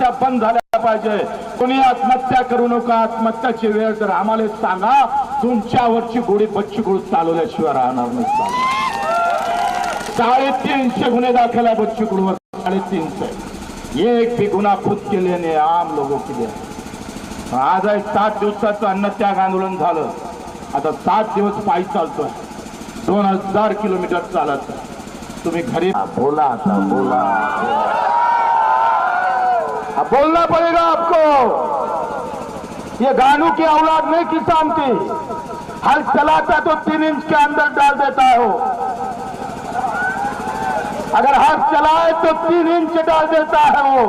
आत्महत्या बंद झाल्या पाहिजे. कोणी आत्महत्या करू नका आत्महत्याची वेळ तर आम्हाला सांगा. तुमच्यावरची गोडी बच्ची गोड चालवल्याशिवाय राहणार नाही. साडेतीनशे गुन्हे दाखल आहे बच्ची कडूवर साडेतीनशे. एक भी गुन्हा खुद केल्याने आम लोगों केले आज आहे सात दिवसाचं अन्नत्याग आंदोलन झालं. आता सात दिवस पायी चालतोय. दोन हजार किलोमीटर चालत. तुम्ही घरी बोला आता बोला. अब बोलना पड़ेगा आपको। ये गानू की औलाद नहीं किसान की। हल चलाता तो तीन इंच के अंदर डाल देता है अगर हल चलाए तो तीन इंच डाल देता है वो।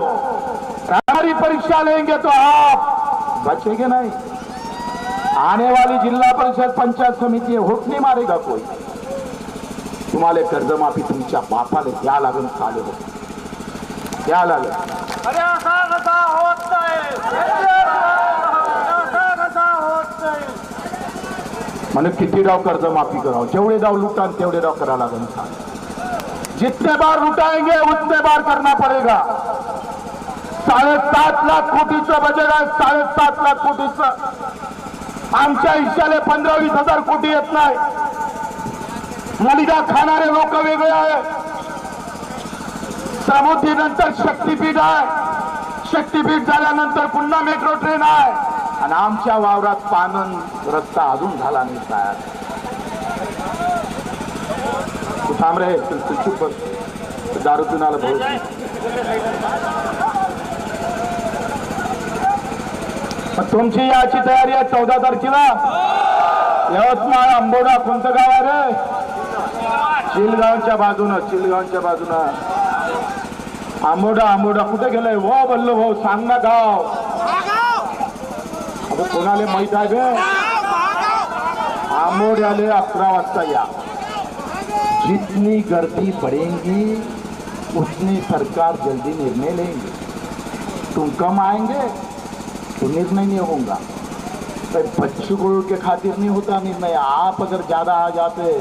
हमारी परीक्षा लेंगे तो आप बचेंगे नहीं। आने वाली जिला परिषद पंचायत समिती होत नहीं मारेगा कोई। तुम्हाला कर्जमाफी तुमच्या बापाला द्या लागून चालू हो? द्या लागेल अरे असा कसा होत नाही म्हणजे किती डाव कर्जमाफी करावं? जेवढे डाव लुटा तेवढे डाव करा लागेल. जितने बार लुटाएंगे उतने बार करना पड़ेगा. साडेसात लाख कोटीचं बजेट आहे साडेसात लाख कोटीचं. आमच्या हिश्श्याला पंधरा वीस हजार कोटी येत नाही. मलिदा खाणारे लोक वेगळे आहे समुद्री नंतर शक्तीपीठ आहे. शक्तीपीठ झाल्यानंतर पुन्हा मेट्रो ट्रेन आहे. आणि आमच्या वावरात पानन रस्ता अजून झाला नाही तयार. तू थांब रे चुप बस. दारू पिऊन आलं भाऊ तुमची याची तयारी आहे चौदा तारखेला? यवतमाळ आंबोडा कोणतं गाव आहे रे? चिलगावच्या बाजूनं चिलगावच्या बाजूनं. आंबोडा आंबोडा कुठे गेलाय? हो बल्लो भाऊ सांग ना गाव. आता कोणाला माहित आहे गे? आंबोड्याले अकरा वाजता या. जितनी गर्दी बढ़ेगी उतनी सरकार जल्दी निर्णय लेंगे. तुम कम आएँगे तो निर्णय नहीं होगा. भाई बच्चों को के खातिर नहीं होता निर्णय. आप अगर ज़्यादा आ जाते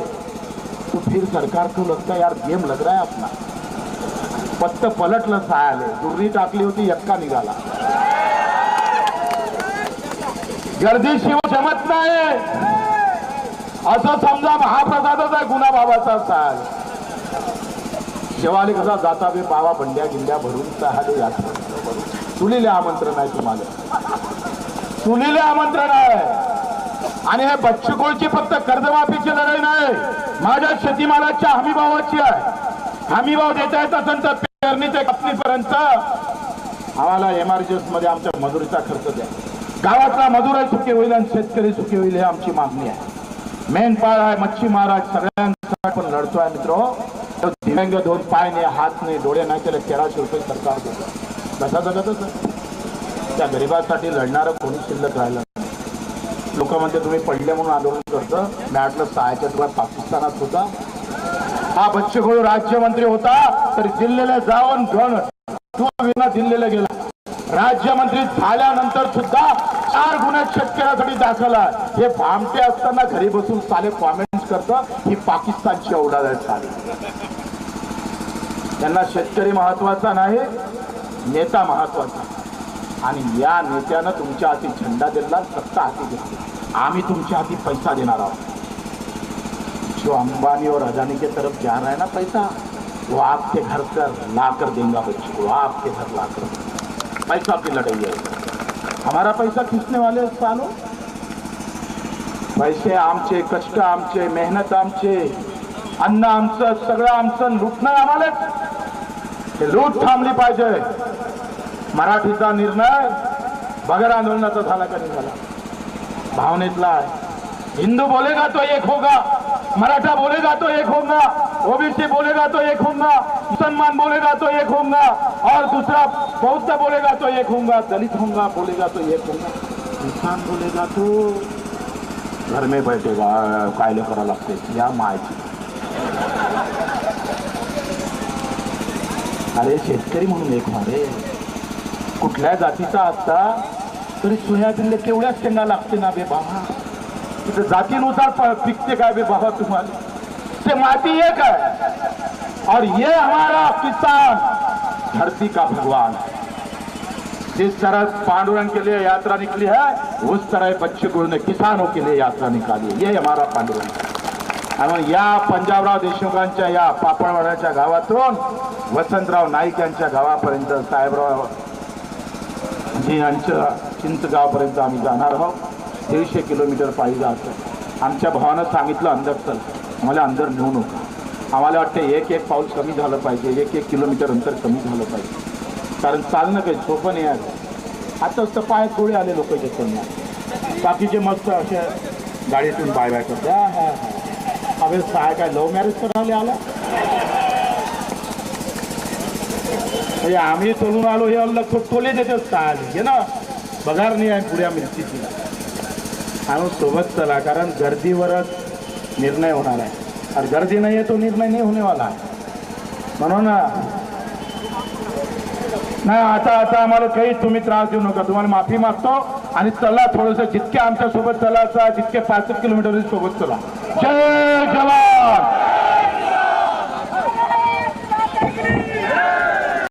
तो फिर सरकार को लगता है यार गेम लग रहा है अपना. पत्त पलटलं सायाले. दुर्री टाकली होती यक्का निघाला. गर्दी शिव जमत नाही. असं समजा महाप्रसादच आहे गुन्हा बाबाचा साल शेवाले कसा जाता बे बाबा बंड्या गिंड्या भरून सहाले यात्रा चुलीले आमंत्रण आहे तुम्हाला. चुलीले आमंत्रण आहे. आणि हे बच्चकोळची फक्त कर्जमाफीची लढाई नाही माझ्या शेतीमालाच्या हमीभावाची आहे. हमीभाव देता येत असेल तर पेरणी ते कापणीपर्यंत आम्हाला एमआरजीएसमध्ये आमच्या मजुरीचा खर्च द्या. गावातला मजूर सुखी होईल आणि शेतकरी सुखी होईल ही आमची मागणी आहे. मेंढपाळ आहे मच्छीमार आहे सगळ्यांसाठी आपण लढतोय मित्र. दिव्यांग दोन पाय नाही हात नाही डोळे नाही त्याला तेराशे रुपये सरकार देतं. कसा जगत आहे? त्या गरिबासाठी लढणारं कोणी शिल्लक राहिलं लोक म्हणते तुम्ही पडले म्हणून आंदोलन करतं. मी सहायच्या तुम्हाला पाकिस्तानात होता हा बच्चेगोळू राज्यमंत्री होता तर दिल्लीला जाऊन घेऊन विना दिल्लीला गेला. राज्यमंत्री झाल्यानंतर सुद्धा चार गुन्ह्यात शेतकऱ्यासाठी दाखल हे भामटे असताना घरी बसून साले कॉमेंट करत ही पाकिस्तानची अवलाद आहे साले. त्यांना शेतकरी महत्त्वाचा नाही नेता महत्त्वाचा. आणि या नेत्यानं तुमच्या हाती झेंडा दिला सत्ता हाती घेतली. आम्ही तुमच्या हाती पैसा देणार आहोत. जो अंबानी और अदानी के तरफ जा रहा है ना पैसा वो आपके घर कर ला कर देगा बच्चे को आपके घर ला कर पैसा की लड़ाई है। हमारा पैसा खींचने वाले सालो हो। पैसे आमचे कष्ट आमचे मेहनत आमचे अन्न आमचं सगळं आमचं लुटणं आम्हालाच हे लूट थांबली पाहिजे। मराठीचा निर्णय बगर आंदोलनाचा झाला का नाही झाला? भावनेतला हिंदू बोलेगा तो एक होगा। मराठा बोलेगा तो एक होगा ओबीसी बोलेगा तो एक होगा मुसलमान बोलेगा तो एक होगा और दूसरा बौद्ध बोलेगा तो एक होगा दलित होगा बोलेगा तो एक होगा. किसान बोलेगा तो घर में बैठेगा कायले करा लागते या मायची. अरे शेतकरी म्हणून एक मारे कुठल्या जातीचा असता तरी सोयाबीनला केवढ्याच शेंगा लागते ना बे बाबा. जातीनुसार पिकते काय बे बाबा तुम्हाला? ते माती एक है और ये हमारा किसान धरती का भगवान? है जिस तरह पांडुरंग के लिए यात्रा निकली है उस तरह बच्चे गुरु ने किसानों के लिए यात्रा निकाली है। ये हमारा पांडुरंग। आणि या पंजाबराव देशमुखांच्या या पापडवाड्याच्या गावातून वसंतराव नाईक यांच्या गावापर्यंत साहेबराव जी यांच्या चिंचगावपर्यंत आम्ही जाणार आहोत. दीडशे किलोमीटर पायी जायचं आमच्या भावानं सांगितलं अंदर चल. आम्हाला अंदर नेऊ नका. आम्हाला वाटतं एक एक पाऊल कमी झालं पाहिजे एक एक किलोमीटर अंतर कमी झालं पाहिजे. कारण चालणं काही सोपं नाही आहे. आताच तर पायात गोळे आले लोक त्यांना बाकीचे मस्त असे गाडीतून बाय बाय करते हा हा हा. अरे सहाय काय लव्ह मॅरेज करायला आला म्हणजे आम्ही चलून आलो हे अल्ल खोले देते सहायला घे ना पगार नाही आहे पुढ्या मिरचीची आणि सोबत चला कारण गर्दीवरच निर्णय होणार आहे. आणि गर्दी नाही आहे तो निर्णय नाही होणेवाला. आहे म्हणून नाही आता आता आम्हाला काही तुम्ही त्रास देऊ नका. तुम्हाला माफी मागतो आणि चला थोडंसं जितके आमच्यासोबत चलायचं जितके पाच किलोमीटर सोबत चला. जय जवान!